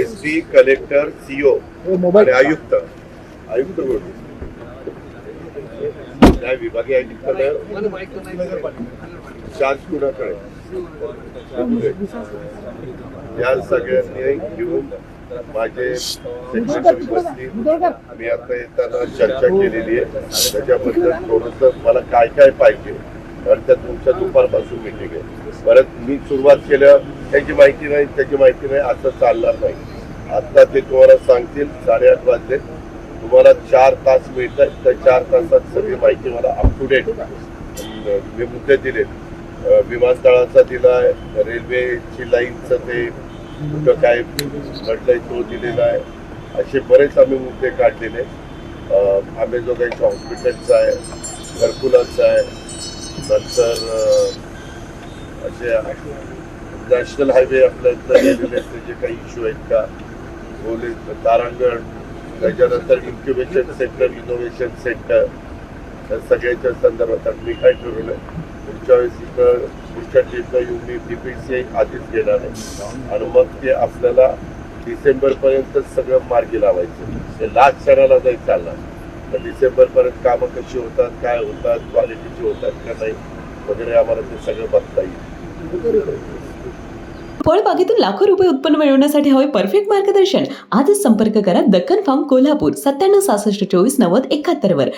S D collector CO आणि आयुक्त. आयुक्त नाही विभागीय आयुक्त चार्ज कुणाकडे? या सगळ्यांनी घेऊन माझे मी आता येताना चर्चा केलेली आहे. त्याच्याबद्दल थोडस मला काय काय पाहिजे कारण त्या तुमच्या दुपारपासून मिटिंग आहे. परत मी सुरुवात केल्या त्याची माहिती नाही त्याची माहिती नाही असं चालणार नाही. आता ते तुम्हाला सांगतील साडेआठ वाजले. तुम्हाला चार तास मिळतात त्या चार तासात सगळी माहिती मला अप टू डेट मी मुद्दे दिले. विमानतळाचा आहे रेल्वेची लाईनचं ते कुठं काय घडलंय तो दिलेला आहे. असे बरेच आम्ही मुद्दे काढलेले. आम्ही जो काही हॉस्पिटलचा आहे घरकुलाचा आहे नंतर असे नॅशनल हायवे आपल्या इथं गेलेले जे काही इश्यू आहेत का? बोले तारांगण त्याच्यानंतर इन्क्युबेशन सेंटर इनोव्हेशन सेंटर या सगळ्याच्या संदर्भात मी काय ठरवलं पुढच्या वेळेस इथं पुढच्या ट्रीपला येऊन मी डी पी सी आधीच घेणार आहे. आणि मग ते आपल्याला डिसेंबरपर्यंतच सगळं मार्गी लावायचं. ते लास्ट क्षणाला जाईल चालणार. तर डिसेंबरपर्यंत कामं कशी होतात काय होतात क्वालिटीची होतात का नाही वगैरे आम्हाला ते सगळं बघता येईल. फळबागेतून लाखो रुपये उत्पन्न मिळवण्यासाठी हवे परफेक्ट मार्गदर्शन. आजच संपर्क करा दक्कन फार्म कोल्हापूर सत्त्याण्णव सहासष्ट चोवीस नव्वद एकाहत्तर वर